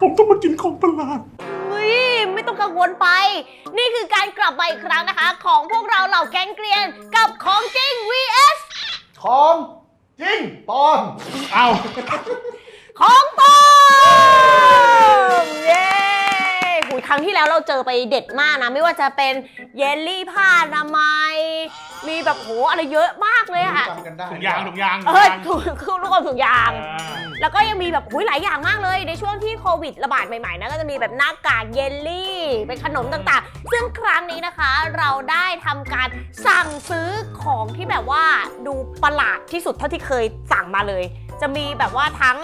ผมต้องมากินของประหลาด เฮ้ยไม่ต้องกังวลไป นี่คือการกลับมาอีกครั้งนะคะ ของพวกเราเหล่าแก๊งเกรียนกับของจริง vs ของจริงปลอมเอาของปลอมเย้หูย ครั้งที่แล้วเราเจอไปเด็ดมากนะ ไม่ว่าจะเป็นเยลลี่ผ้าอนามัยมีแบบโหอะไรเยอะมากเลยอะจำกันได้ถุงยางถุงยางเออถูกคือทุกคนถุงยางอ่าแล้วก็ยังมีแบบหุยหลายอย่างมากเลย ในช่วงที่โควิดระบาดใหม่ๆนะก็จะมีแบบหน้ากากเยลลี่เป็นขนมต่างๆ ซึ่งครั้งนี้นะคะเราได้ทำการสั่งซื้อของที่แบบว่าดูประหลาดที่สุดเท่าที่เคยสั่งมาเลย จะมีแบบว่าทั้ง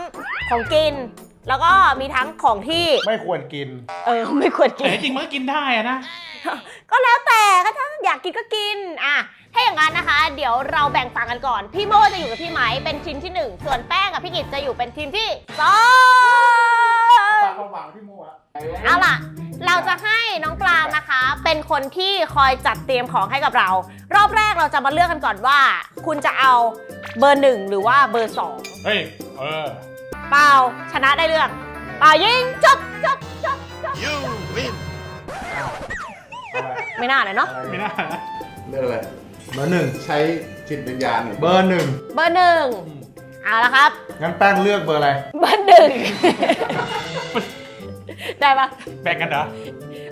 ของกิน แล้วก็มีทั้งของที่ไม่ควรกิน เออไม่ควรกิแต่น จริงมันก็กินได้อะนะ ก็แล้วแต่ก็ถ้าอยากกินก็กินอะถ้าอย่างนั้นนะคะ เดี๋ยวเราแบ่งฝั่งกันก่อน พี่โมจะอยู่กับพี่ไหมเป็นทีมที่หนึ่งส่วนแป้งกับพี่กิจจะอยู่เป็นทีมที่สองฝากความหวังพี่โมอะเอาล่ะ เราจะให้น้องปลางนะคะ เป็นคนที่คอยจัดเตรียมของให้กับเรา รอบแรกเราจะมาเลือกกันก่อนว่า คุณจะเอาเบอร์หนึ่งหรือว่าเบอร์สองเฮ้ย เออ เปล่าชนะได้เรื่องเปล่ายิงจบจบจบจบอะไรไม่น่าเลยเนาะไม่น่านะเรื่องอะไรเบอร์หนึ่งใช้จิตวิญญาณหรือเบอร์หนึ่งเบอร์หนึ่งเอาละครับ งั้นแป้งเลือกเบอร์อะไร เบอร์หนึ่ง ได้ปะแบ่งกันเหรอ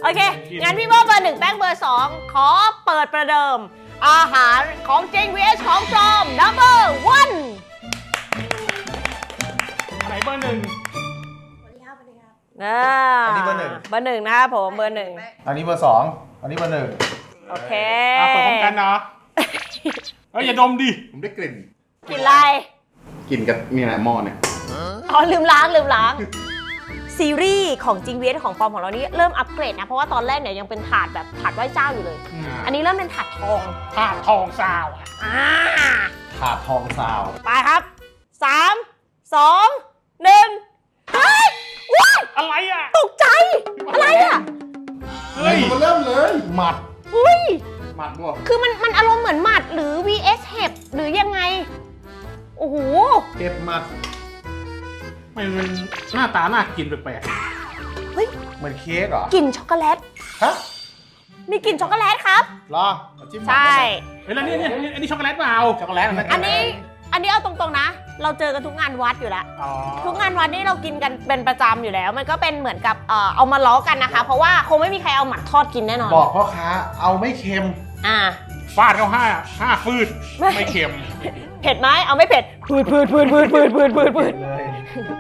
โอเค งั้นพี่โมเบอร์หนึ่งแป้งเบอร์สองขอเปิดประเดิม อาหารของจริง vs ของปลอม number one ไหน เบอร์หนึ่ง อ่าอันนี้เบอร์หนึ่ง เบอร์หนึ่งนะครับผมเบอร์หนึ่งอันนี้เบอร์สองอันนี้เบอร์หนึ่งโอเคอะเปิดพร้อมกันเนาะเฮ้ยอย่าดมดิ ผมได้กลิ่นกินอะไรกลิ่นกับนี่แหละหม้อเนี่ยอ๋อลืมล้างลืมล้าง ซีรีส์ของจริง vs ของปลอมของเรานี่เริ่มอัปเกรดนะ เพราะว่าตอนแรกเนี่ยยังเป็นถาดแบบถาดไหว้เจ้าอยู่เลย อันนี้เริ่มเป็นถาดทองผ้าทองซาวอะอ่าถาดทองซาว ไปครับสามสอง หนึ่งเฮ้ยว้ายอะไรอะ ตกใจ อะไรอะเฮ้ยมันเริ่มเลย หมัด อุ้ย หมัดบวกคือมันมันอารมณ์เหมือนหมัดหรือ vs เห็บหรือยังไง โอ้โห เก็บหมัดมันมันหน้าตาน่ากินแปลกเฮ้ย เหมือนเค้กเหรอกลิ่นช็อกโกแลต ฮะมีกลิ่นช็อกโกแลตครับ รอเอาจิ้มหมัดใช่ๆเฮ้ยแล้วนี่เนี่ยอันนี้ช็อกโกแลตเปล่าช็อกโกแลตอันนี้ อันนี้เอาตรงๆนะ เราเจอกันทุกงานวัดอยู่แล้ว อ๋อทุกงานวัดนี่เรากินกันเป็นประจำอยู่แล้ว มันก็เป็นเหมือนกับเอ่อเอามาล้อกันนะคะ เพราะว่าคงไม่มีใครเอาหมักทอดกินแน่นอน บอกพ่อค้าเอาไม่เค็ม อ่า ฟาดเขาห้าห้าฟืดไม่ ไม่เค็มเผ็ดไหมเอาไม่เผ็ดพืดพืดพืดพืดพืดพืดพืดพืดเลย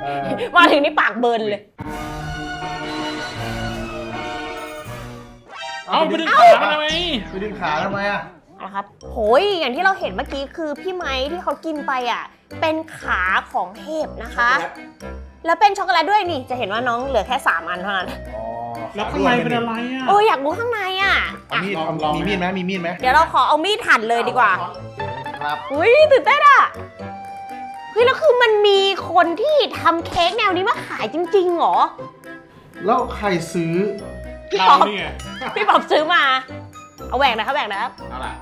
เออมาถึงนี่ปากเบิร์นเลย เอาไปดึงขามันทำไมไปดึงขาทำไมอะ นะครับโหยอย่างที่เราเห็นเมื่อกี้คือพี่ไม้ที่เขากินไปอะ เป็นขาของเห็บนะคะ แล้วเป็นช็อกโกแลตด้วยนี่ จะเห็นว่าน้องเหลือแค่ 3 อันเท่านั้นอ๋อแล้วข้างในเป็นอะไรอะโอ้ยอยากรู้ข้างในอะเอาอะ มีดเอามีมีดไหมมีมีดไหมเดี๋ยวเราขอเอามีดหั่นเลยดีกว่า ครับอุ้ยตื่นเต้นอะ เฮ้ยแล้วคือมันมีคนที่ทำเค้กแนวนี้มาขายจริงๆเหรอ แล้วใครซื้อ พี่เราป๊อปนี่ไงพี่ป๊อปซื้อมา เอาแหวกนะครับแหวกนะครับ เอาล่ะ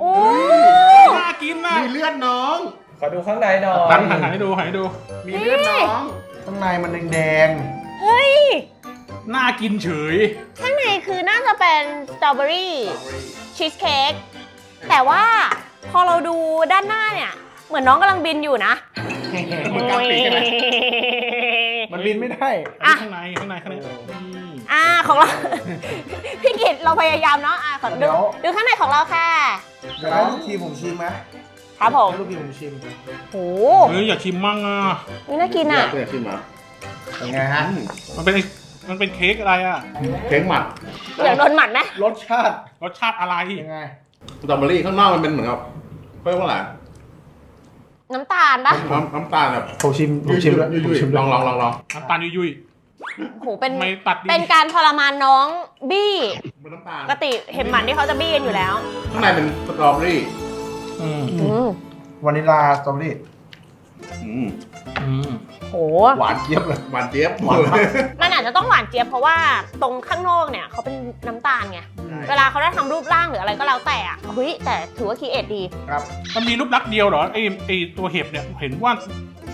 โอ้น่ากินนะมีเลือดน้อง ขอดูข้างในหน่อหันยหันหันให้ดูหันให้ดู มีเลือดน้อง ข้างในมันแดงเฮ้ย น่ากินเฉย ข้างในคือน่าจะเป็นสตรอเบอรี่ชีสเค้กแต่ว่าพอเราดูด้านหน้าเนี่ย เหมือนน้องกำลังบินอยู่นะเหมือนกลางปีกใช่ไหมๆมันบินไม่ได้ อะ ข้างในข้างในข้างในนี่ อ่าของเรา พี่กิตเราพยายามเนาะอะขอเดี๋ดูยว ดูข้างในของเราค่ะ เดี๋ยวให้ลูกทีมผมชิมไหมครับผมให้ลูกทีมผมชิมโหเฮ้ยอยากชิมมั่งอะ นี่น่ากินอยาอะกเลยขึ้นมาเป็นไงฮะ อืมมันเป็นมันเป็นเค้กอะไรอะ เค้กหมัดอยากโดนหมัดไหมรสชาติรสชาติอะไร ยังไง สตรอเบอรี่ข้างนอกมันเป็นเหมือนกับเรียกว่าอะไรน้ำตาลปะน้ำน้ำตาลแบบผมชิมผมชิมแล้วยุ่ยผมชิมๆแล้ลวองลองลองลองน้ำตาลยุ่ย โหเป็นๆไม่ตัดดีเป็นการทรมานน้องบี้เป็นน้ำตาลปกติเห็นหมันที่เขาจะบี้กันอยู่แล้วข้างในเป็นสตรอเบอรี่อืมอืมวานิลลาสตรอเบอรี่อืมอืมโห หวานเจี๊ยบเลยหวานเจี๊ยบหวานมากมันอาจจะต้องหวานเจี๊ยบเพราะว่าตรงข้างนอกเนี่ยเขาเป็นน้ำตาลไง เวลาเขาได้ทำรูปร่างหรืออะไรก็แล้วแต่อะเฮ้ยแต่ถือว่าคีเอทดี ครับ มันมีรูปลักษณ์เดียวเหรอไอไอตัวเห็บเนี่ยเห็นว่า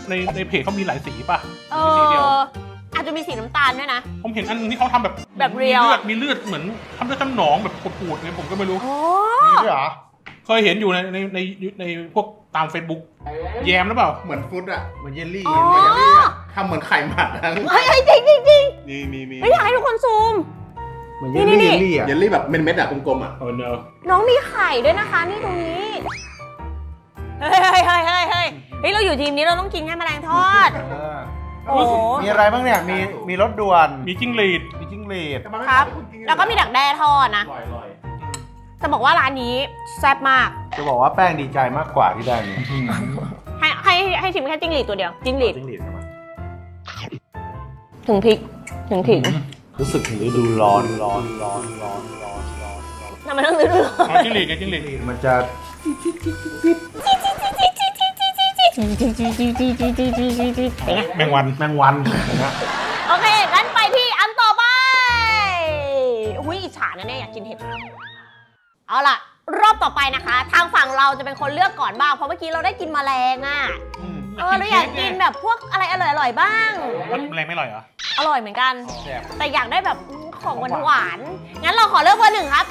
ในในเพจเขามีหลายสีป่ะเอมีสีเดียวอ อาจานด้วยนะ ผมเห็นอันนึงที่เขาทำแบบแบบเรียว มีเลืออะดมีเลือดเหมือนทำด้วยน้ำหนองแบบปูดๆเนี่ยผมก็ไม่รู้ โอ้มีด้วยเหรอ เคยเห็นอยู่ในในในในพวกตาม Facebook แยมหรือเปล่า เหมือนฟุตอะ เหมือนเยลลี่อ๋อเยลลี่อะทำเหมือนไข่หมักนะเฮ้ยเฮ้ยจริงจริงจริงมีมีมีเฮ้ยอยากให้ทุกคนซูม เหมือนเยลลี่นี่ เยนี่ลลี่อะเยลลี่แบบเม็ดๆอะกลมๆอะ เออเนอะน้องมีไข่ด้วยนะคะ นี่ตรงนี้ เฮ้ยเฮ้ยเฮ้ยเฮ้ยเฮ้ยเฮ้ยเราอยู่ทีมนี้เราต้องกินแค่แมลงทอด เออ โอ้โหมีอะไรบ้างเนี่ย มีมีรถด่วน มีจิ้งหรีด มีจิ้งหรีด ครับ แล้วก็มีดักแด้ทอดนะอร่อยอร่อยจะบอกว่าร้านนี้แซ่บมาก จะบอกว่าแป้งดีใจมากกว่าที่ได้เนี่ยให้ให้ให้ชิมแค่จิ้งหรีดตัวเดียว จิ้งหรีด จิ้งหรีดเข้ามาถึงพริก ถึงขิงรู้สึกถึงฤดูร้อนร้อนร้อนร้อนร้อนร้อนทำไมต้องซื้อด้วยเอาจิ้งหรีดไงจิ้งหรีดมันจะ เป็นไงแมงวันแมงวันนะโอเคงั้นไปที่อันต่อไปอุ้ยอิจฉานะเนี่ยอยากกินเห็ด เอาล่ะ รอบต่อไปนะคะ ทางฝั่งเราจะเป็นคนเลือกก่อนบ้าง เพราะเมื่อกี้เราได้กินแมลงอะ เออเราอยากกินแบบพวกอะไรอร่อยๆบ้างแมลงไม่อร่อยเหรอ อร่อยเหมือนกัน แซ่บแต่อยากได้แบบของหวานๆ งั้นเราขอเลือกเบอร์หนึ่งครับ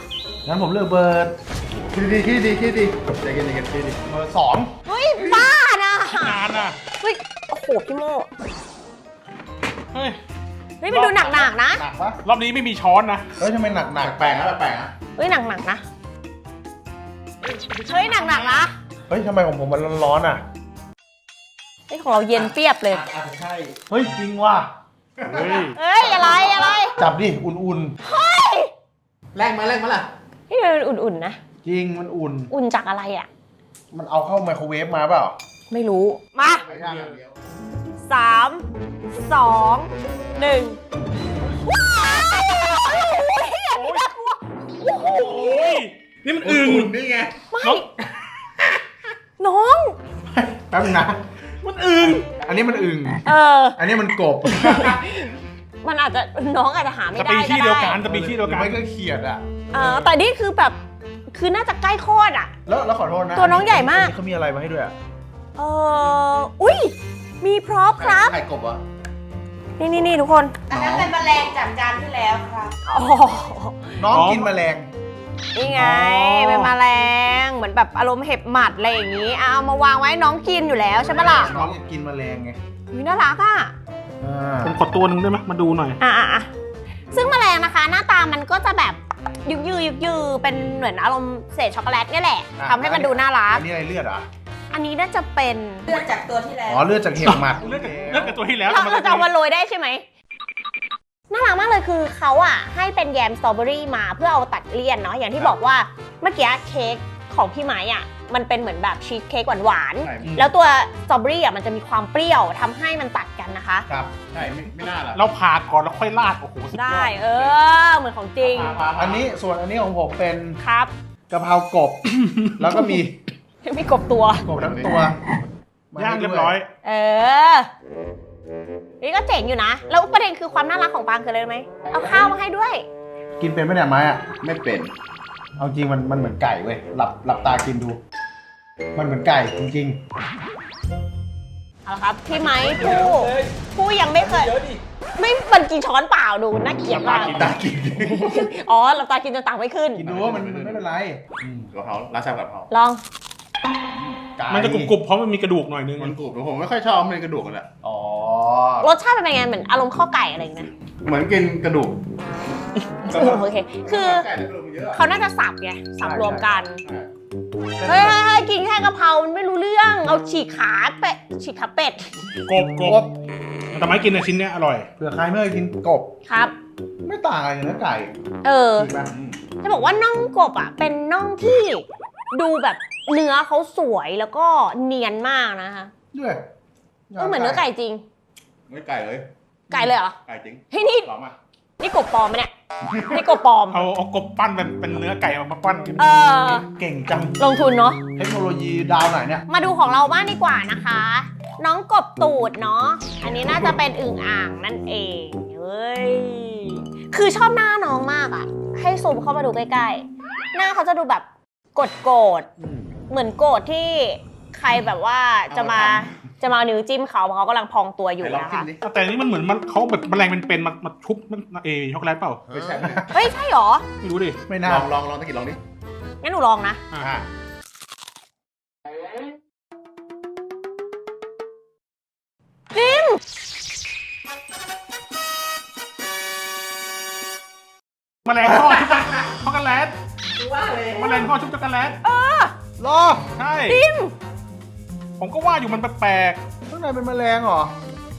งั้นผมเลือกเบอร์คิดดีคิดดีคิดดีใจเย็นใจเย็นคิดดีเบอร์สองเฮ้ยบ้า นะนานอะ เฮ้ย โอ้โห พี่โมเฮ้ย เฮ้ยมันดูหนักๆนะ หนักปะรอบนี้ไม่มีช้อนนะ เฮ้ยทำไมหนักหนักแปลกๆนะแปลกๆนะเฮ้ยหนักๆนะ เฮ้ยหนักๆนะเฮ้ยทำไมของผมมันร้อนๆอะเฮ้ยของเราเย็นเปียบเลยอาจจะใช่ เฮ้ยจริงว่ะ เฮ้ย เฮ้ยอะไรอะไรจับดิอุ่นแรงมาแรงมาล่ะ นี่มันอุ่นๆนะ ๆ จริงมันอุ่น อุ่นจากอะไรอะ มันเอาเข้าไมโครเวฟมาเปล่า ไม่รู้ มาไปย่างอย่างเดียวสามสองหนึ่งว้าวโอ้ยน่ากลัวโอ้โหโอ้ยนี่มันอึ่งอุ่นนี่ไงน้องน้องแป๊บนึงนะมันอึ่งอันนี้มันอึ่งเออ อันนี้มันกบ มันอาจจะน้องอาจจะหาไม่สได้ปีก็ชีส์เดียวได้กันสปีชีส์เดียวกัน ไม่ก็เขียดอะ เออแต่นี่คือแบบคือน่าจะใกล้คลอดอะ แล้วแล้วขอโทษนะตัวน้องใหญ่มาก อันนี้เขามีอะไรมาให้ด้วยอะ เอออุ้ย มีพร็อพครับ ไข่กบเหรอะนี่นี่นี่ทุกคน อันนั้นเป็นแมลงจากจานที่แล้วครับ อ๋อ น้องอ๋อกินแมลง นี่ไงอ๋อเป็นแมลง เหมือนแบบอารมณ์เห็บหมัดอะไรอย่างนี้อะเอามาวางไว้น้องกินอยู่แล้วใช่ไหมล่ะน้องอยากกินแมลงไงวิน่ารักอะอ่าผมขอตัวหนึ่งได้ไหมมาดูหน่อย อะอะอะซึ่งแมลงนะคะ หน้าตามันก็จะแบบยึกยือยึกยือเป็นเหมือนอารมณ์เศษช็อกโกแลตเนี่ยแหละทำให้มันดูน่ารัก อันนี้อะไรเลือดเหรอะ อันนี้น่าจะเป็นเลือดจากตัวที่แล้วอ๋อเลือดจากเห็บหมัด เลือกกับเลือกกับตัวที่แล้วเราทำไมเราจะเอามาโรยได้ใช่ไหมน่ารักมากเลยคือเขาอะให้เป็นแยมสตรอเบอรี่มาเพื่อเอาตัดเลี่ยนเนาะอย่างที่บอกว่าเมื่อกี้เค้กของพี่ไม้อะมันเป็นเหมือนแบบชีสเค้กหวานๆใช่แล้วตัวสตรอเบอรี่อะมันจะมีความเปรี้ยวทำให้มันตัดกันนะคะ ครับ ใช่ ไม่ไม่น่าล่ะเราผ่าก่อนแล้วค่อยราด โอ้โหสุดยอได้เออเหมือนของจริงพาพาพาอันนี้ส่วนอันนี้ของผมเป็นครับกะเพรากบ แล้วก็มี มีกบตัว กบทั้งตัวมย่างให้เรียบด้วร้อย เออ นี่ก็เจ๋งอยู่นะ แล้วประเด็นคือความน่ารักของปางคืออะไรรู้ไหม เอาข้าวมาให้ด้วย กินเป็นไหมเนี่ยไม้อะไม่เป็น เอาจริงมันมันเหมือนไก่เว้ย หลับหลับตากินดู มันเหมือนไก่จริงเอาละครับพี่ไม้ผู้ผู้ยังไม่เคย ไม่มันกินช้อนเปล่าดูน่าเกลียดมากๆตากิน อ๋อหลับตากินจนตังไม่ขึ้น กินดูว่ามันมันไม่เป็นไรอืมกะเพราราชากะเพราลองไก่ มันจะกรุบๆเพราะมันมีกระดูกหน่อยนึงมันกรุบผมไม่ค่อยชอบมันกระดูกกันแหละอ๋อรสชาติเป็นไงเหมือนอารมณ์ข้าวไก่อะไรอย่างเงี้ยเหมือนกินกระดูกเออโอเค คือไก่ในกระดูกมันเยอะเขาน่าจะสับไงสับรวมกันใช่เฮ้ยเฮ้ยเฮ้ยกินแค่กะเพรามันไม่รู้เรื่อง เอาฉีกขาเป็ดฉีกขาเป็ดกบกบแต่ไม่กินในชิ้นเนี้ยอร่อยเผื่อใครไม่เคยกินกบครับ ไม่ต่างอะไรกับเนื้อไก่ เออจริงไหมอืมจะบอกว่าน่องกบอะเป็นน่องที่ ดูแบบเนื้อเขาสวยแล้วก็เนียนมากนะคะด้วยก็เหมือนเนื้อไก่จริง ไม่ไก่เลย ไก่เลยเหรอ ไก่จริงเฮ้ยนี่ลองมานี่กบปลอมไหมเนี่ยนี่กบปลอม เอาเอากบปั้นเป็นเป็นเนื้อไก่เอามาปั้นเออ เก่งจัง ลงทุนเนาะ เทคโนโลยีดาวไหนเนี่ย มาดูของเราบ้างดีกว่านะคะ น้องกบตูดเนาะ อันนี้น่าจะเป็นอึ่งอ่างนั่นเอง เฮ้ย คือชอบหน้าน้องมากอะให้ซูมเข้ามาดูใกล้ๆ หน้าเขาจะดูแบบโกรธโกรธๆเหมือนโกรธที่ใครแบบว่าจะมาจะมาเอานิ้วจิ้มเขาเพราะเขากำลังพองตัวอยู่ไหนลองนะกินคะดิ แต่อันนี้มันเหมือนมันเขาแบบแมลงเป็นๆมามาชุบมันเอช็อกโกแลตเปล่า ไม่ใช่ไหมเฮ้ยใช่เหรอไม่รู้ดิ ไม่น่าลองลองลองตะกินลองดิงั้นหนูลองนะอ่าอะแมลงทอดชุบช็อกโกแลต แมลงทอดชุบช็อกโกแลตรอใช่จิ้มผมก็ว่าอยู่มันแปลกข้างในเป็นแมลงเหรอ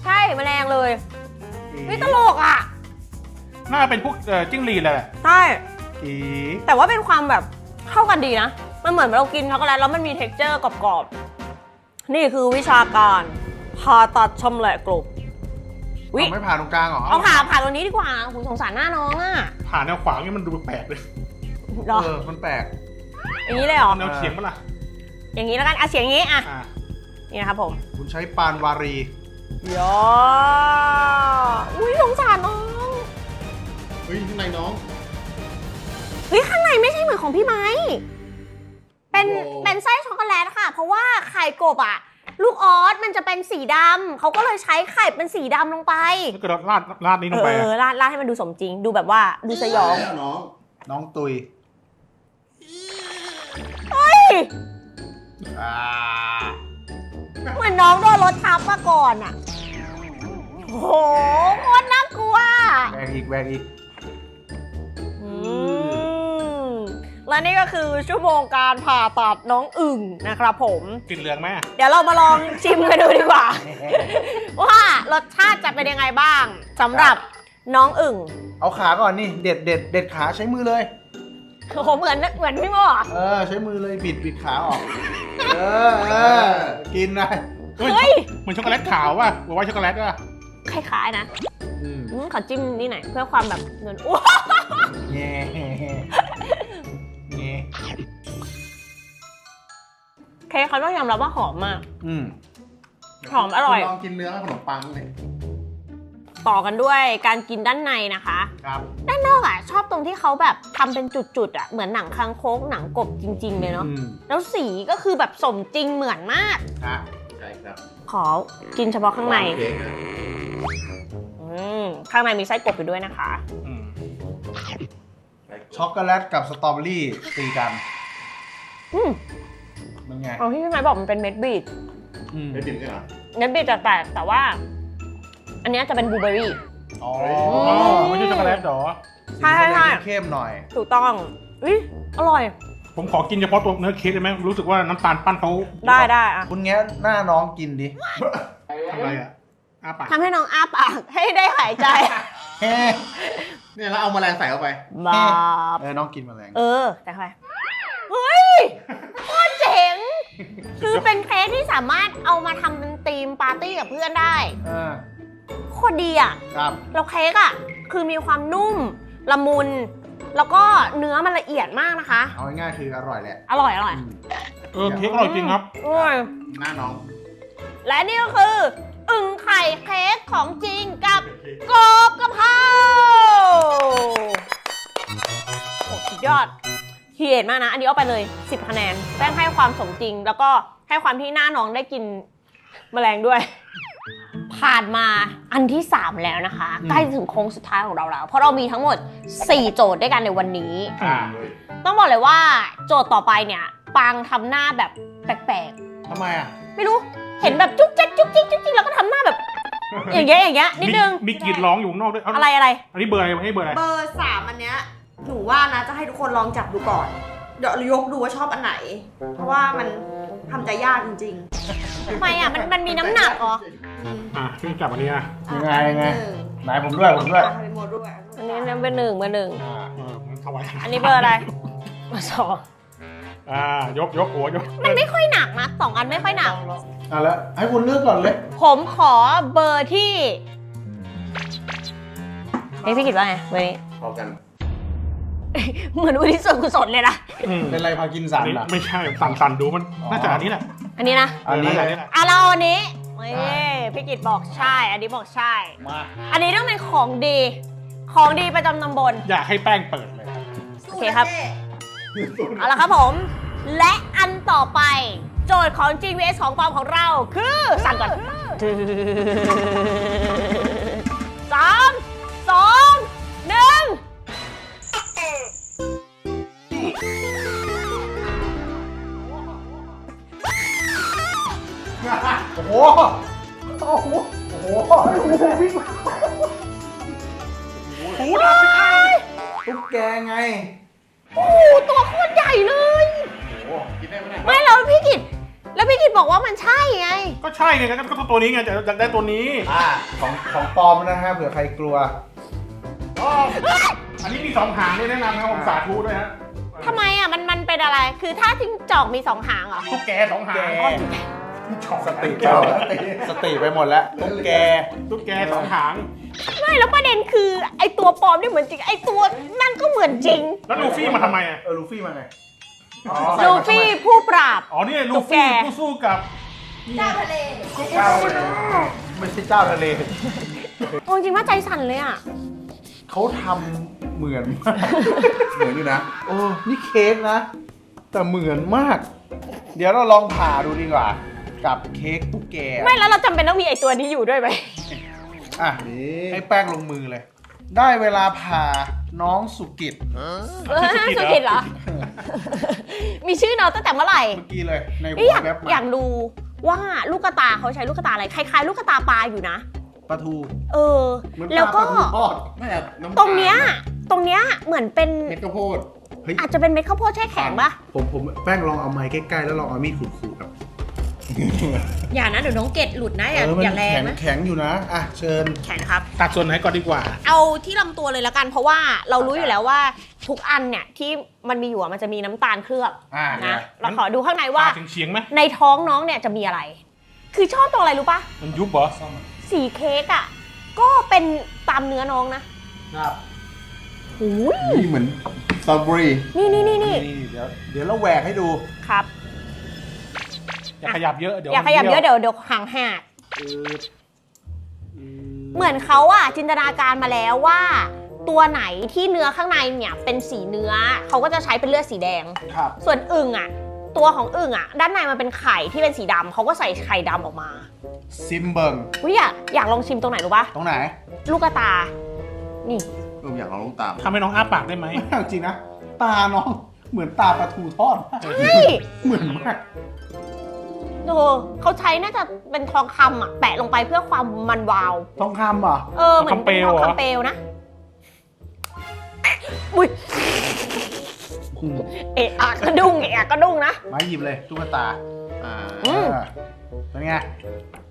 ใช่แมลงเลยเฮ้ยตลกอะๆน่าเป็นพวกเอ่อจิ้งหรีดแหละใช่อีแต่ว่าเป็นความแบบเข้ากันดีนะ มันเหมือนเรากินช็อกโกแลตแล้วมันมีเท็กเจอร์กรอบๆ นี่คือวิชาการผ่าตัดชำแหละกรุบวิเอาไม่ผ่าตรงกลางเหรอเอาผ่าผ่าตรงนี้ดีกว่าหูสงสารหน้าน้องอะ ผ่านแนวขวางนี่มันดูแปลกเลย เหรอเออ มันแปลกอย่างนี้เลยเหรอแนวเฉียงมั้ล่ะอย่างนี้แล้วกันอะเสียงอย่างนี้อะอ่านี่นะครับผมคุณใช้ปานวารี ยออุ้ยสงสารน้องเฮ้ยข้างในน้อง เฮ้ยข้างในไม่ใช่เหมือนของพี่ไม้เป็นโอ้ เป็นไส้ช็อกโกแลตค่ะ เพราะว่าไข่กบอะ ลูกออสมันจะเป็นสีดำเขาก็เลยใช้ไข่เป็นสีดำลงไป ถ้าเกิดเราราดราดนี้ลงไปเออะอราดราดให้มันดูสมจริง ดูแบบว่าดูสยอง แล้วน้อง น้องตุยเฮ้ย อ่าเหมือนน้องโดนรถทับมาก่อนอะ โอ้โหโคตรน่ากลัวแวกอีกแวกอีก อืม และนี่ก็คือชั่วโมงการผ่าตัดน้องอึ่งนะครับผม กลิ่นเหลืองไหมอะเดี๋ยวเรามาลองชิมกันดูดีกว่า ว่ารสชาติจะเป็นยังไงบ้างสำหรับน้องอึ่ง เอาขาก่อนนี่ เด็ดเด็ดเด็ดขาใช้มือเลย โอ้โหเหมือนเหมือนพี่โมอะเออ ใช้มือเลยบิดบิดขาออก เออเออกินนะเฮ้ยเฮ้ยเหมือนช็อกโกแลตขาวป่ะบอกว่าช็อกโกแลตป่ะคล้ายๆนะอืมอืมขอจิ้มนี่หน่อยเพื่อความแบบเงินอ้วแง่แง่เค้กเขาต้องยอมรับว่าหอมมาก อืมหอมอร่อย ลองกินเนื้อขนมปังเลย ต่อกันด้วยการกินด้านในนะคะ ครับ ด้านนอกอะชอบตรงที่เขาแบบทำเป็นจุดๆอะเหมือนหนังคางคกหนังกบจริง ๆ เลยเนาะอืมแล้วสีก็คือแบบสมจริงเหมือนมากอะใช่ครับขอกินเฉพาะข้างในเค้กนะอืมข้างในมีไส้กบอยู่ด้วยนะคะ อืมช็อกโกแลตกับสตรอเบอรี่ตีกันอืมมันไงเอาที่พี่ไม้บอกมันเป็นเม็ดบีดอืมไม่ดิ่มกันเหรอเม็ดบีดแตกๆแต่ว่า อันเนี้ยจะเป็นบลูเบอร์รี่ อ๋ออ๋อไม่ใช่ช็อกโกแลตเหรอ ใช่ใช่ใช่สีเข้มๆหน่อย ถูกต้องอุ้ยอร่อย ผมขอกินเฉพาะตัวเนื้อเค้กได้ไหมรู้สึกว่าน้ำตาลปั้นเขาได้ได้อะคุณแง้หน้าน้องกินดิทำอะไรอะอ้าปากทำให้น้องอ้าปากให้ได้หายใจ แฮ่เนี่ยแล้วเอาแมลงใส่เข้าไป บาบเออน้องกินแมลง เออ แต่ใครเฮ้ยโคตรเจ๋ง คือเป็นเค้กที่สามารถเอามาทำเป็นธีมปาร์ตี้กับเพื่อนได้ เออโค ตรดีอะครับ แล้วเค้กอะ คือมีความนุ่ม ละมุน แล้วก็เนื้อมันละเอียดมากนะคะ เอาง่ายๆคืออร่อยแหละ อร่อยอร่อยอืมเออเค้กอร่อยจริงครับ อร่อย หน้าน้อง และนี่ก็คือ อึ่งไข่เค้กของจริงกับกรอบกะเพราโอ้สุดยอดทีเด็ดมากนะ อันนี้เอาไปเลย 10 คะแนนแป้งให้ความสมจริง แล้วก็ให้ความที่หน้าน้องได้กินแมลงด้วย ผ่านมาอันที่ 3 แล้วนะคะ ใกล้ถึงโค้งสุดท้ายของเราแล้ว เพราะเรามีทั้งหมด 4 โจทย์ด้วยกันในวันนี้ อ่าต้องบอกเลยว่าโจทย์ต่อไปเนี่ยปางทำหน้าแบบแปลกทำไมอะๆ ไม่รู้เห็นแบบจุ๊กจิ๊กจุ๊กจิ๊กจุ๊กจิ๊กแล้วก็ทำหน้าแบบ อย่างเงี้ยอย่างเงี้ยนิดนึงมีกรีดร้องอยู่ข้างนอกด้วยเาอะไรอะไร อันนี้เบอร์อะไรให้เบอร์อะไร เบอร์สามอันเนี้ยหนูว่านะจะให้ทุกคนลองจับดูก่อน เดี๋ยวยกดูว่าชอบอันไหน เพราะว่ามันทำใจยากจริงทำไมอะมันมันมีน้ำหนักเหรอๆ อืมอะพี่จับอันนี้อะยังไงยังไงหนึ่งไหนผมด้วยผมด้วยอะให้โมด้วยอันนี้เบอร์หนึ่งเบอร์หนึ่งอ่าเออมันถวายอันนี้เบอร์อะไรเบอร์สองอ่ายกยกหัวยกมันไม่ค่อยหนักนะสองอันไม่ค่อยหนัก อะแล้วให้คุณเลือกก่อนเลยผมขอเบอร์ที่เฮ้ยพี่กิดว่าไงเบอร์นี้พอกัน เหมือนอุทิศส่วนกุศลเลยนะอืมเป็นไรพากินสัอันนนี้เหรอไม่ใช่สั่นสั่นดูมันอ๋อน่าจะอันนี้แหละอันนี้นะอันนี้เาจะแหละอะเราเอาอันนี้ นี่พี่กิตบอกใช่ อันนี้บอกใช่ มา อันนี้ต้องเป็นของดี ของดีประจำตำบล อยากให้แป้งเปิดเลย โอเคครับ เอาละครับผม และอันต่อไป โจทย์ของ GVS ของปลอมของเราคือสั่นก่อนสามสองหนึ่ง โอ้โห โอ้โห โอ้โหวิ่มาหูดับสิครับตุ๊กแกไง โอ้โหตัวโคตรใหญ่เลยกินได้ไหมเนี่ยไม่แล้วพี่กิตแล้วพี่กิตบอกว่ามันใช่ไง ก็ใช่ไงก็ก็ตัวนี้ไงจะอยากได้ตัวนี้อ่าของของปลอมนะฮะเผื่อใครกลัวอ๋ออันนี้มีสองหางด้วยแนะนำนะผมสาธุด้วยฮะทำไมอะมันมันเป็นอะไร คือถ้าจิ้งจอกมีสองหางเหรอ ตุ๊กแกสองหางกชอบ สติเปล่าสติสติไปหมดแล้วตุ๊กแกตุ๊กแกสองหาง ไม่แล้วประเด็นคือไอตัวปลอมนี่เหมือนจริง ไอตัวนั่นก็เหมือนจริง แล้วลูฟี่มาทำไมอะเออลูฟี่มาไงอ๋อลูฟี่ผู้ปราบ อ๋อนี่ลูตุ๊กแกฟี่ผู้สู้กับเจ้าทะเลเจ้าทะเลไม่ใช่เจ้าทะเลโอ้จริงว่าใจสั่นเลยอะเขาทำเหมือนมากเหมือนอยู่นะโอ้นี่เค้กนะ แต่เหมือนมาก เดี๋ยวเราลองผ่าดูดีกว่า กับเค้กตุ๊กแกไม่แล้วเราจำเป็นต้องมีไอตัวนี้อยู่ด้วยไหมอะนี่ให้แป้งลงมือเลย ได้เวลาผ่าน้องสุกิตเออสุกิตเหรอ มีชื่อน้องตั้งแต่เมื่อไหร่ เมื่อกี้เลยในหันี่วอยากเว็บมาอยากดูว่าลูกกระตาเขาใช้ลูกกระตาอะไรคล้ายๆ ลูกกระตาปลาอยู่นะ ปลาทูเออ เหมือนแล้วก็ปลาทูทอดไม่อะน้ำตรงเนี้ยตรงเนี้ยเหมือนเป็นเม็ดข้าวโพดเฮ้ยอาจจะเป็นเม็ดข้าวโพดแช่แข็งปะผมผมแป้งลองเอาไม้ใกล้ๆแล้วลองเอามีดขูดๆแบบ อย่านะเดี๋ยวน้องเกดหลุดนะอย่าเออมันอย่าแรงแข็งนะแข็งอยู่นะ อะ เชิญ แข็งครับ ตัดส่วนไหนก่อนดีกว่า เอาที่ลำตัวเลยละกันเพราะว่าเรารู้อยู่แล้วว่าทุกอันเนี่ยที่มันมีอยู่อะมันจะมีน้ำตาลเคลือบอ่า นะงั้เรานขอดูข้างในว่าถึงเฉียงไหมในท้องน้องเนี่ยจะมีอะไร คือชอบตรงอะไรรู้ปะมันยุบเหรอสีเค้กอะก็เป็นตามเนื้อน้องนะครับโอ้ยนี่เหมือนสตรอเบอรี่นี่นี่นี่นี่นี่เดี๋ยวเดี๋ยวเราแหวกให้ดู ครับ อย่าขยับเยอะเดี๋ยวอย่าขยับเยอะเดี๋ยวเดี๋ยวห่างหาดเหมือนเขาอะจินตนาการมาแล้วว่า ตัวไหนที่เนื้อข้างในเนี่ยเป็นสีเนื้อเขาก็จะใช้เป็นเลือดสีแดง ครับ ส่วนอึ่งอะตัวของอึ่งอะด้านในมันเป็นไข่ที่เป็นสีดำเขาก็ใส่ไข่ดำออกมาซิมเบิงวิอยากอยากลองชิมตรงไหนรู้ปะตรงไหนลูกกระตา นี่เอออยากลองลูกตามทำให้น้องอ้าปากได้ไหมไม่เอาจริงนะ ตาน้องเหมือนตาปลาทูทอด ใช่ เหมือนมาก โอ้เขาใช้น่าจะเป็นทองคำอะแปะลงไปเพื่อความมันวาว ทองคำเหรอ เออเหมือนเป็นทองคำเปลวนะอุ้ยอืมเอะอะกระดุ้งเอะอะกระดุ้งนะไม้หยิบเลยตุ๊กตา อ่าอืมเออเป็นไง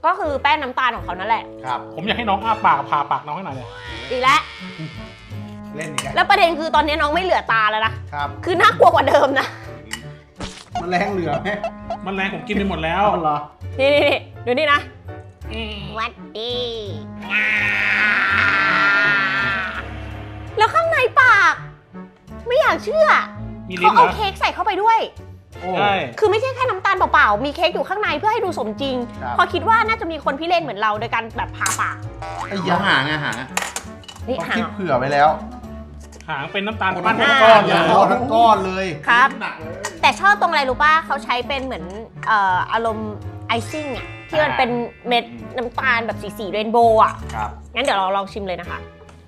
ก็คือแป้งน้ำตาลของเขานั่นแหละ ครับ ผมอยากให้น้องอ้าปากผ่าปากน้องให้หน่อยเลยอีกแล้วเล่นอีกแล้วแล้วประเด็นคือตอนนี้น้องไม่เหลือตาแล้วนะครับ คือน่ากลัวกว่าเดิมนะ มันแรงเหลือไหม มันแรงผมกินไปหมดแล้วเอาเหรอนี่นี่นี่ดูนี่นะวัดดีแล้วข้างในปาก ไม่อยากเชื่อมีลิ้เขานเหรเอาอเค้กใส่เข้าไปด้วย โอ้ ใช่ คือไม่ใช่แค่น้ำตาลเปล่าๆ มีเค้กอยู่ข้างในเพื่อให้ดูสมจริง ครับ พอคิดว่าน่าจะมีคนพิเรนเหมือนเราโดยการแบบผ่าปากไอ้ยัยางหางอะหางอะนี่เขาหา คิดเผื่อไว้แล้วหางเป็นน้ำตาลโอ้ปั้นน้ำก้ตาลอนๆอเลย่ายโคทั้งก้อนเลยครับ หนักเลยแต่ ชอบตรงอะไรรู้ป่ะเขาใช้เป็นเหมือนเอ่ออารมณ์ไอซิ่งอะที่มันเป็นเม็ดน้ำตาลแบบสีสีเรนโบว์อะครับ งั้นเดี๋ยวเราลองชิมเลยนะคะ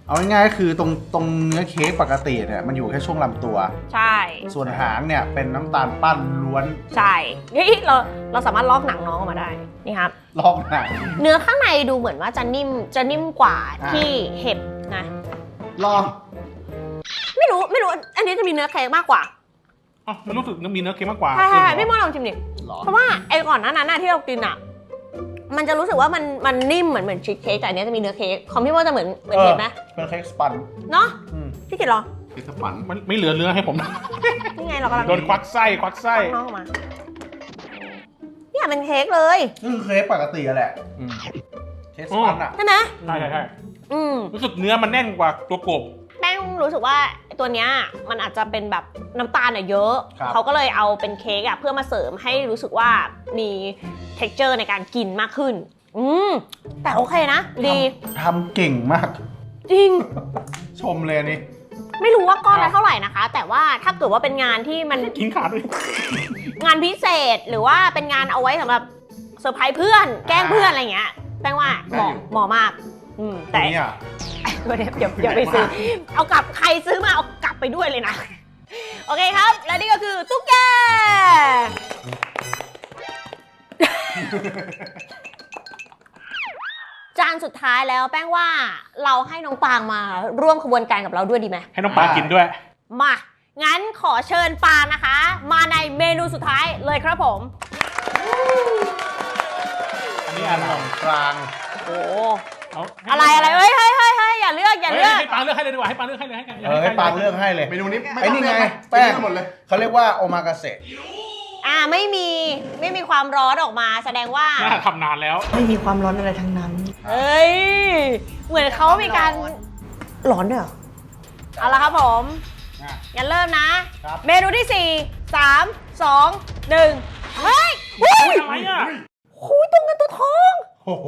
เอาง่ายๆก็คือตรงตรงเนื้อเค้กปกติเนี่ยมันอยู่แค่ช่วงลำตัว ใช่ ส่วนหางเนี่ยเป็นน้ำตาลปั้นล้วนใช่เฮ้ยเราเราสามารถลอกหนังน้องออกมาได้ นี่ครับ ลอกหนังเนื้อข้างในดูเหมือนว่าจะนิ่มจะนิ่มกว่าอ่าที่เห็บนะ ลอกไม่รู้ไม่รู้ อันนี้จะมีเนื้อเค้กมากกว่า อ๋อมันรู้สึกมีเนื้อเค็มมากกว่าใช่ใช่จริพี่งเหรอโมลองชิมดิหรอเพราะว่าไอ้ก่อนหน้านั้นน่ะที่เรากินอะ มันจะรู้สึกว่ามันมันนิ่มเหมือนเหมือนชีสเค้กแต่อันเนี้ยจะมีเนื้อเค้กของพี่โมจะเหมือนเหมือนเห็บไหมเป็นเค้กสปันเนาะอืมพี่กิตลองคือสปันมันไม่เหลือเนื้อให้ผมนี่ไงเรากำลังโดนควักไส้ควักไส้น้องออกมาเนี่ยเป็นเค้กเลยก็คือเค้กปกติอะแหละอืมเค้กสปันอะใช่ไหมใช่ใช่ใช่อืมรู้สึกเนื้อมันแน่นกว่าตัวกบ แป้งรู้สึกว่าตัวเนี้ยมันอาจจะเป็นแบบน้ำตาลอะเยอะ ครับเขาก็เลยเอาเป็นเค้กอะเพื่อมาเสริมให้รู้สึกว่ามี t e x t อร์ในการกินมากขึ้น อืม แต่โอเคนะ ดีทำทำเก่งมาก จริง ชมเลยอันนี่ไม่รู้ว่าก้อนละเท่าไหร่นะคะ แต่ว่าถ้าเกิดว่าเป็นงานที่มัน กินขาดด้วย งานพิเศษหรือว่าเป็นงานเอาไว้สำหรับเซอร์ไพรส์เพื่อน แกล้งเพื่อนอะไรอย่างเงี้ยแป้งว่าเหมาะเหมาะมาก อืมแต่แต่เนี่ยตัว เนี้ยอย่าอย่าไปซื้อ เอากลับใครซื้อมาเอากลับไปด้วยเลยนะ โอเคครับ และนี่ก็คือตุ๊กแก จานสุดท้ายแล้วแป้งว่าเราให้น้องปางมาร่วมขบวนการกับเราด้วยดีไหมให้น้องปลากินด้วย มา งั้นขอเชิญปางนะคะ มาในเมนูสุดท้ายเลยครับผม อันนี้นี่อะอันไรของกลางโอ้เอาให้อะไรอะไรเฮ้ยเฮ้ยเฮ้ยเฮ้ย อย่าเลือกอย่าเฮ้ยเลือกให้ปลาเลือกให้เลยดีกว่าให้ปลาเลือกให้เลยให้กันเออให้ปางเลือกให้เลยเมนูนี้ไม่ไอ้ต้องนี่ไงเลือกแป้งกินได้หมดเลยเขาเรียกว่าโอมากาเสะอ่าไม่มีไม่มีความร้อนออกมาแสดงว่าน่าทำนานแล้ว ไม่มีความร้อนอะไรทั้งนั้นเอ้ยเหมือนเขามีการร้อนด้วยเหรอเอาละครับผมอะงั้นเริ่มนะครับเมนูที่ 4 3 2 1เฮ้ยหุ้ยอะไรอะหุ้ยตัวเงินตัวทอง โอ้โห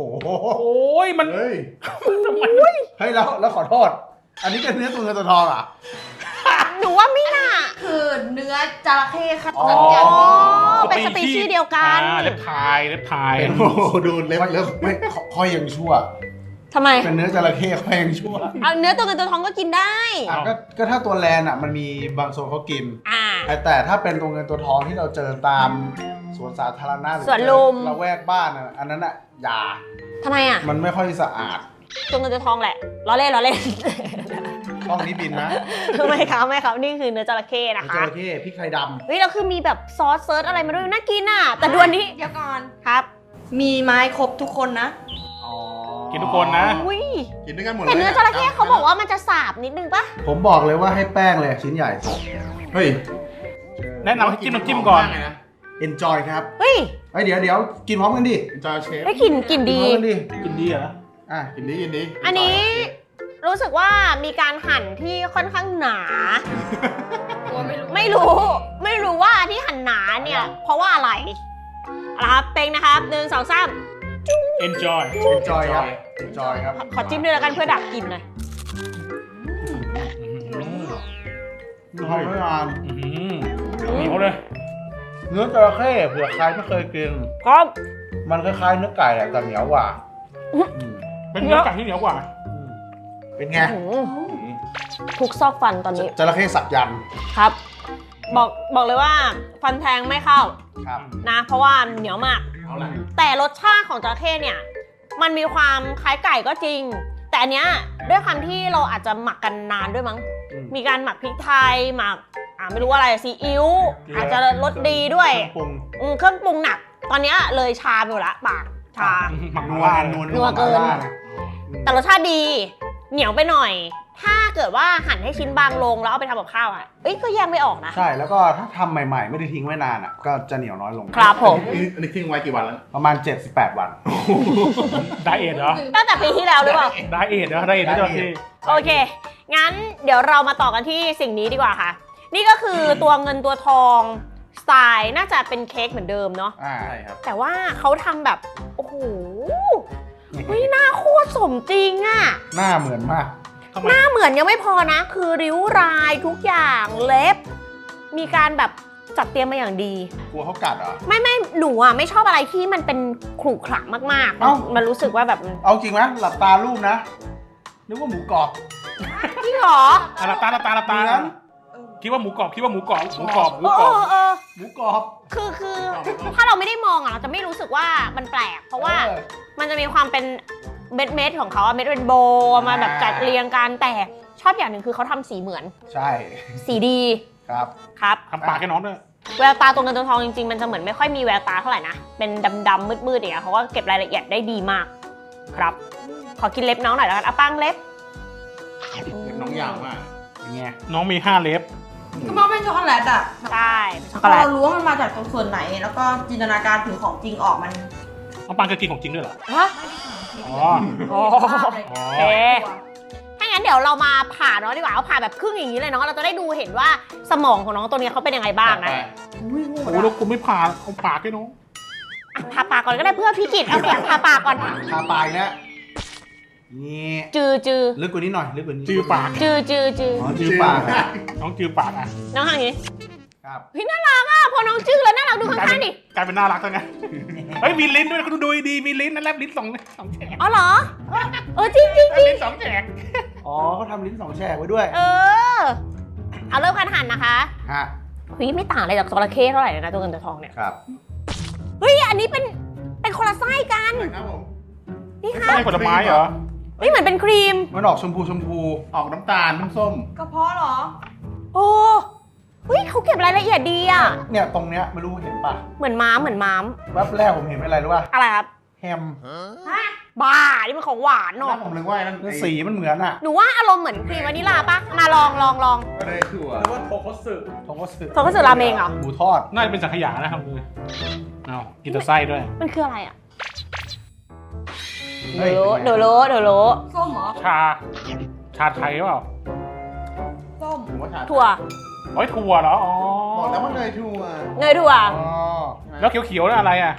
โอ้ยมันเฮ้ยเฮ้ยแล้วแล้วขอโทษ อันนี้เป็นเนื้อตัวเงินตัวทองเหรอะ หนูว่าไม่น่า คือเนื้อจระเข้คัดอ๋อคัดอย่างอ๋อสเป็นสปีชีส์เดียวกัน อ่าเล็บพายเล็บพายเป็นโอ้โหดูเล็บเล็บไม่ค่อยยังชั่ว ทำไม เป็นเนื้อจระเข้ค่อยยังชั่วเอาเนื้อตัวเงินตัวทองก็กินได้ อะก็ก็ถ้าตัวแลนอะมันมีบางโซนเขากิน อ่า แต่แต่ถ้าเป็นตัวเงินตัวทองที่เราเจอตามสวนสาธารณะหรือสวนลุมละแวกบ้านอะอันนั้นอะอย่า ทำไมอะ มันไม่ค่อยสะอาดตัวเงินตัวทองแหละล้อเล่นล้อเล่นต้องนี้บินนะไม่ครับไม่ครับนี่คือเนื้อจระเข้นะจคะระเข้พริกไทยดำเฮ้ยเราคือมีแบบซอสเซิร์ชอะไรมาด้วยน่ากินอะ แต่ดวนนี้เดี๋ยวก่อน ครับ มีไม้ครบทุกคนนะ กินทุกคนนะ อุ้ยกินด้วยกันหมดเลยแต่เนื้อจระเข้เขาบอกว่ามันจะสาบนิดนึงปะผมบอกเลยว่าให้แป้งเลยชิ้นใหญ่เฮ้ยแนะนำให้จิ้มน้ำจิ้มก่อนเลยนะ enjoy ครับเฮ้ยไอยเดี๋ยวเดี๋ยวกินพร้อมกันดิจอเชฟได้กลิ่นกลิ่นกินดี พร้อมกันดิกินดีเหรอ อะกินดีกินดี อันนี้รู้สึกว่ามีการหั่นที่ค่อนข้างหนา ไม่รู้ไม่รู้ว่าที่หั่นหนาเนี่ย เพราะว่าอะไรเอาละครับเป็งนะครับหนึ่งสองสาม enjoy enjoy ครับ enjoy ครับขอจิ้มด้วยแล้วกันเพื่อดับกลิ่นหน่อยทำไม่นานอื้อหือเหนียวเลยเนื้อจระเข้เผื่อใครไม่เคยกินครับมันคล้ายๆเนื้อไก่แหละแต่เหนียวกว่าอื้ออืมเป็นเนื้อไก่ที่เหนียวกว่าอืมเป็นไงอื้อหือทุกซอกฟันตอนนี้จระเข้สักยันต์ครับ บอกบอกเลยว่าฟันแทงไม่เข้าครับ นะ เพราะว่าเหนียวมาก เอาละแต่รสชาติของจระเข้เนี่ย มันมีความคล้ายไก่ก็จริง แต่อันเนี้ยด้วยความที่เราอาจจะหมักกันนานด้วยมั้ง อืมมีการหมักพริกไทยหมักอ่าไม่รู้อะไรซีอิ๊วเกลือออาจจะรสดีด้วยปรุงอืมเครื่องปรุงหนัก ตอนเนี้ยเลยชาไปหมดละปากชา หมักนันัววนัวนัวเกินมาล่าะอืมแต่รสชาติดี เหนียวไปหน่อย ถ้าเกิดว่าหั่นให้ชิ้นบางลงแล้วเอาไปทำกับข้าวอะเอ้ยก็แยกไม่ออกนะ ใช่แล้วก็ถ้าทำใหม่ๆ ไม่ได้ทิ้งไว้นานอะก็จะเหนียวน้อยลง ครับผมอันนี้อันนี้ทิ้งไว้กี่วันแล้ว ประมาณ 78 วัน ไดเอทเหรอ ตั้งแต่ปีที่แล้วหรือเปล่า ไดเอทเหรอ ไดเอทที่เราที่โอเค งั้นเดี๋ยวเรามาต่อกันที่สิ่งนี้ดีกว่าค่ะ นี่ก็คือตัวเงินตัวทองสไตล์น่าจะเป็นเค้กเหมือนเดิมเนาะ อ่า ใช่ครับ แต่ว่าเขาทำแบบ โอ้โหเฮ้ยหน้าโคตรสมจริงอะ หน้าเหมือนมาก ทำไม หน้าเหมือนยังไม่พอนะ คือริ้วรายทุกอย่างเล็บ มีการแบบจัดเตรียมมาอย่างดี กลัวเขากัดเหรอ ไม่ไม่หนูอะไม่ชอบอะไรที่มันเป็นขรุขระมากๆเอ้ามันรู้สึกว่าแบบเอาจริงไหมหลับตารูปนะ นึกว่าหมูกรอบ จริงเหรออะหลับตาหลับตาหลับตา เหมือน คิดว่าหมูกรอบคิดว่าหมูกรอบหมูกรอบหมูเออกรอบเออเออหมูกรอบ คือคือถ้าเราไม่ได้มองอะเราจะไม่รู้สึกว่ามันแปลก เพราะว่าออ มันจะมีความเป็น เม็ดเม็ดๆของเขาอะเม็ดเป็นโบว์มาแบบจัดเรียงกันแต่ชอบอย่างหนึ่งคือเขาทำสีเหมือน ใช่สีดีครับ ครับ ทำปากให้น้องด้วย แววตาตรงเงินตัวทองจริงๆ มันจะเหมือนไม่ค่อยมีแววตาเท่าไหร่นะ เป็นดำๆมืดๆอย่างเงี้ยเขาก็เก็บรายละเอียดได้ดีมาก ครับ ขอกินเล็บน้องหน่อยแล้วกันเอาปังเล็บน้องยาวมากเป็นไงน้องมีห้าเล็บ คือมันเป็นช็อกโกแลตอะใช่เป็นช็อกพโกอแลต เรารู้ว่ามันมาจากตรงส่วนไหน แล้วก็จินตนาการถึงของจริงออกมันน้องปางเคยกินของจริงด้วยเหรอฮะ อ๋ออ๋อ อ๋อ โอเค ถ้างั้นเดี๋ยวเรามาผ่าน้องดีกว่าเอาผ่าแบบครึ่งอย่างนี้เลยเนาะเราจะได้ดูเห็นว่าสมองของน้องตัวเนี้ยเขาเป็นยังไงบ้างนะโอ้โหแล้วกูไม่ผ่าเอาปากให้น้องอะผ่าปากก่อนก็ได้เพื่อพี่กิจเอาเสียงผ่าปากก่อน ทาปลายแล้วนี่จือจือลึกกว่านี้หน่อย ลึกกว่านี้จือปากจือจือจืออ๋อจือปาก น้องจือปากอะน้องทางนี้ ครับเฮ้ยน่ารักอะพอน้องจื้อแล้วน่ารักดูกลายข้าเป็งนๆดิกลายเป็นน่ารักแล้วไงเฮ้ยมีลิ้นด้วยคุณดูดีๆมีลิ้นนั่นแลบลิ้นสองสองแฉกอ๋อเหรอเออจริงจริงแลจบริงลิ้นสองแฉกอ๋อเขาทำลิ้นสองแฉกไว้ด้วย เออ เอาเริ่มการหั่นนะคะฮะเฮ้ยไม่ต่างอะไรจากจระเข้เท่าไหร่เลยนะตัวเงินตัวทองเนี่ยครับเฮ้ยอันนี้เป็นเป็นคนละไส้กันครับผมนี่ค่ะไม่ใช่ผลไม้เหรอเฮ้ยเหมือนเป็นครีม มันออกชมพูชมพูออกน้ำตาลน้ำส้มกระเพาะเหรอ โอ้ เฮ้ยเขาเก็บรายละเอียดดีอะ เนี่ยตรงเนี้ยไม่รู้เห็นปะเหมือนม้ามเหมือนม้าม แวบแรกผมเห็นเป็นอะไรรู้ป่ะอะไรครับ แฮมบ้า นี่มันของหวานน้อเนาะงผมนึกว่านั่นแล้วสีมันเหมือนอะหนูว่าอารมณ์เหมือนครีมวานิลลาปะมาลองลองลองก็เลยถั่วหรือว่าโทโคสึทงก็สึโทคัตสึราเมงเหรอ หมูทอดน่าจะเป็นสังขยานะครับคือเอากินแต่ไส้ด้วย มันคืออะไรอะ เดเฮ้ยโลเดโลเดโลส้มเหรอชา ชาไทยหรือเปล่าส้มผมว่าชาถั่ว โอ้ยถั่วเหรอ อ๋อบอกแล้วว่าเนยถั่วเนยถั่วอ๋อแล้วเขียวๆนั่นอะไรอะ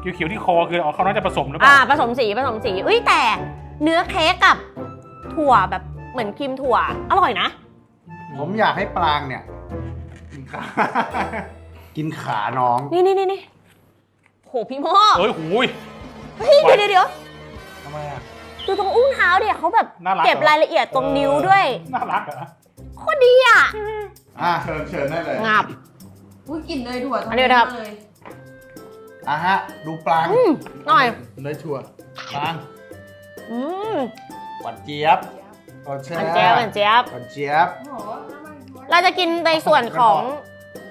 เขียวๆที่คอคืออ๋อเขาน่าจะผสมหรือเปอ่าล่าผสมสีผสมสีเอ้ยแต่เนื้อเค้กกับถั่วแบบเหมือนครีมถั่ว อร่อยนะ ผมอยากให้ปลางเนี่ย กินขา กินขาน้อง นี่นี่นี่นี่โหพี่โมเอ้ยหูย เฮ้ยเดี๋ยวเดี๋ยวเดี๋ยวทำไมอะ ดูตรงอุ้งเท้าเดี๋ยวเขาแบบน่ารักเก็บรายละเอียดตรงนิ้วด้วย น่ารักเหรอ โคตรดีอะ อะเชิญเชิญได้เลยงับ อุ้ยกลิ่นเนยถั่วตรงอันเดียวนะครับ เลยอะฮะ ดูปลางอืมหน่อยเนยถั่วปลางอืมหวานเจี๊ยบหวานเจี๊ยมันบเจี๊ยบมันเจี๊ยบ หวานเจี๊ยบ โอ้โหน้ำมันถั่วเราจะกินในส่วนของ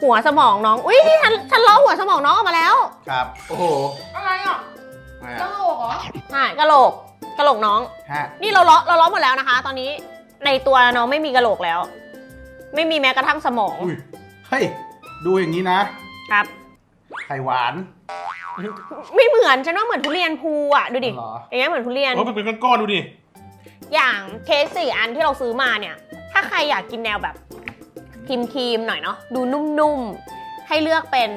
หัวสมองน้อง อุ้ยนี่ฉันฉันล้อหัวสมองน้องออกมาแล้วครับ โอ้โหอะไรอะอะไรกระอะโหลกเหรอ ใช่กะโหลกกะโหลกน้อง ฮะ นี่เราล้อเราล้อหมดแล้วนะคะ ตอนนี้ ในตัวน้องไม่มีกะโหลกแล้ว ไม่มีแม้กระทั่งสมองอุ้ยเฮ้ยดูอย่างนี้นะครับ ไข่หวาน ไม่เหมือนฉันว่าเหมือนทุเรียนภูอะดูดิเหรออย่างเงี้ยเหมือนทุเรียน โอ้ยมันเป็นก้อนๆดูดิอย่างเค้กสี่อันที่เราซื้อมาเนี่ย ถ้าใครอยากกินแนวแบบครีมครีมๆหน่อยเนาะดูนุ่มๆ ให้เลือกเป็น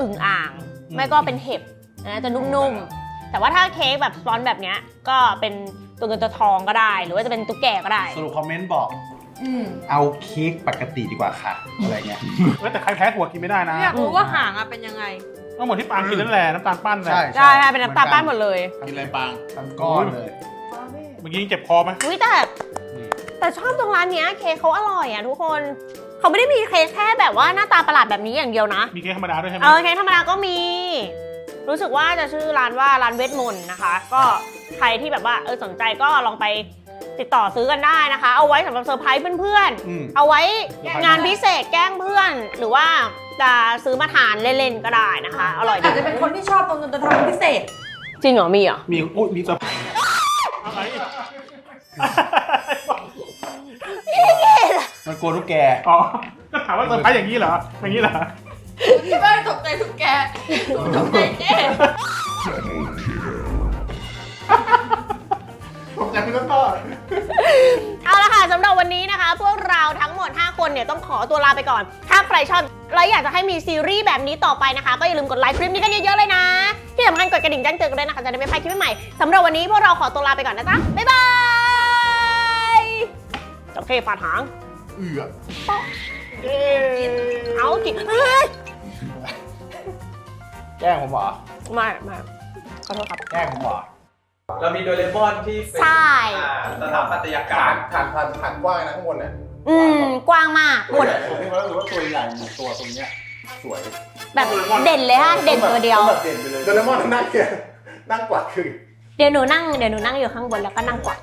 อึ่งอ่างอืมไม่ก็เป็นเห็บนะจะนุ่มๆ แต่ว่าถ้าเค้กแบบสปอนแบบเนี้ยก็เป็นตัวเงินตัวทองก็ได้ หรือว่าจะเป็นตุ๊กแกก็ได้ สรุปคอมเมนต์บอกอืมเอาเค้กปกติดีกว่าค่ะ อะไรเงี้ยเอ้ยแต่ใครแพ้ถั่วกินไม่ได้นะอยากรู้ว่าหางอะเป็นยังไง ก็เหมือนที่ปางกินนั่นแหละน้ำตาลปั้นแหละใช่ได้ค่ะเป็นน้ำตาลปั้นหมดเลยกินอะไรปางทั้งก้อนเลยเมื่อกี้ยังเจ็บคอไหมอุ้ยแต่ แต่ชอบตรงร้านเนี้ยเค้กเขาอร่อยอะทุกคนเขาไม่ได้มีเค้กแค่แบบว่าหน้าตาประหลาดแบบนี้อย่างเดียวนะ มีเค้กธรรมดาด้วยใช่ไหมเออเค้กธรรมดาก็มี รู้สึกว่าจะชื่อร้านว่าร้านเวทมนต์นะคะ ก็ใครที่แบบว่าเออสนใจก็ลองไปติดต่อซื้อกันได้นะคะ เอาไว้สำหรับเซอร์ไพรส์เพื่อนอืม ๆ เอาไว้งานพิเศษแกล้งเพื่อน หรือว่าจะซื้อมาทานเล่นๆก็ได้นะคะ อร่อยดีอาจจะเป็นคนที่ชอบตรงเงินตัวทองเป็นพิเศษ จริงเหรอมีเหรอ มีอุ้ยมีเซอร์ไพรส์อะไรมันกลัวทุกแก อ๋อก็ถามว่าเซอร์ไพรส์อย่างนี้เหรออย่างนี้เหรอ ที่บ้านตกใจทุกแกตกใจ เจ๊ผมจะเป็นต้นต่อเอาละค่ะสำหรับวันนี้นะคะ พวกเราทั้งหมด 5 คนเนี่ยต้องขอตัวลาไปก่อน ถ้าใครชอบแล้วอยากจะให้มีซีรีส์แบบนี้ต่อไปนะคะ ก็อย่าลืมกดไลค์คลิปนี้กันเยอะๆเลยนะ ที่สำคัญกดกระดิ่งแจ้งเตือนกันด้วยนะคะ จะได้ไม่พลาดคลิปใหม่ๆสำหรับวันนี้พวกเราขอตัวลาไปก่อนนะจ๊ะ บ๊ายบายโอเคฟาดหาง เอือเอากินเฮ้ย แกล้งผมเหรอ ไม่ไม่ขอโทษครับ แกล้งผมเหรอเรามีโดเรมอนที่เป็นใช่ อ่าสถาปัตยกรรมฐานฐานฐานกว้างนะข้างบนเนี่ยอืม กว้างมากตัวใหญ่ผมนี่มันรู้สึกว่าตัวใหญ่เหมือนตัวตรงเนี้ยสวยแบบเด่นเลยฮะ เด่นตัวเดียว แบบเด่นไปเลยโดเรมอนนั่งเนี่ยนั่งกวาดคือ เดี๋ยวหนูนั่ง เดี๋ยวหนูนั่งอยู่ข้างบนแล้วก็นั่งกวาด